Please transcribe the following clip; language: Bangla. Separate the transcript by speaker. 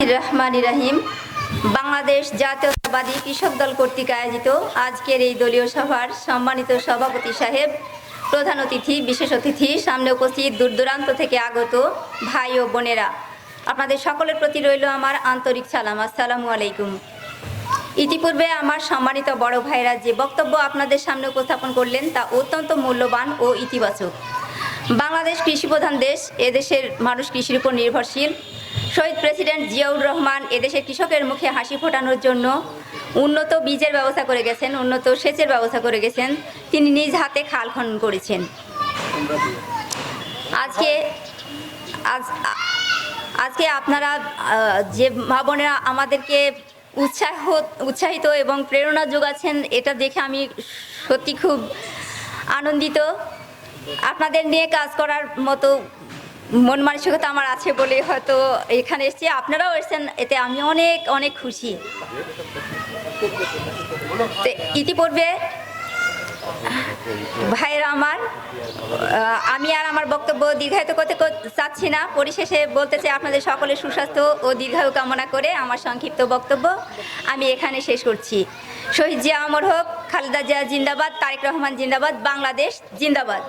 Speaker 1: রহমান রাহিম বাংলাদেশ জাতীয়তাবাদী কৃষক দল কর্তৃক আয়োজিত আজকের এই দলীয় সভার সম্মানিত সভাপতি সাহেব, প্রধান অতিথি, বিশেষ অতিথি, সামনে উপস্থিত দূর দূরান্ত থেকে আগত ভাই ও বোনেরা। আপনাদের সকলের প্রতি রইল আমার আন্তরিক সালাম। আসসালামু আলাইকুম। ইতিপূর্বে আমার সম্মানিত বড় ভাইরা যে বক্তব্য আপনাদের সামনে উপস্থাপন করলেন তা অত্যন্ত মূল্যবান ও ইতিবাচক। বাংলাদেশ কৃষিপ্রধান দেশ, এদেশের মানুষ কৃষির উপর নির্ভরশীল। শহীদ প্রেসিডেন্ট জিয়াউর রহমান এদেশের কৃষকের মুখে হাসি ফোটানোর জন্য উন্নত বীজের ব্যবস্থা করে গেছেন, উন্নত সেচের ব্যবস্থা করে গেছেন। তিনি নিজ হাতে খাল খনন করেছেন। আজকে, আজ, আজকে আপনারা যে মা বোনেরা আমাদেরকে উৎসাহ, উৎসাহিত এবং প্রেরণা যোগাচ্ছেন, এটা দেখে আমি সত্যি খুব আনন্দিত। আপনাদের নিয়ে কাজ করার মতো মন মানসিকতা আমার আছে বলে হয়তো এখানে এসেছি। আপনারাও এসেছেন, এতে আমি অনেক অনেক খুশি। ইতিপূর্বে ভাইরা আমার আমি আর আমার বক্তব্য দীর্ঘায়িত করতে চাচ্ছি না। পরিশেষে বলতে চাই, আপনাদের সকলের সুস্বাস্থ্য ও দীর্ঘায়ু কামনা করে আমার সংক্ষিপ্ত বক্তব্য আমি এখানে শেষ করছি। শহীদ জিয়া অমর হোক, খালেদা জিয়া জিন্দাবাদ, তারেক রহমান জিন্দাবাদ, বাংলাদেশ জিন্দাবাদ।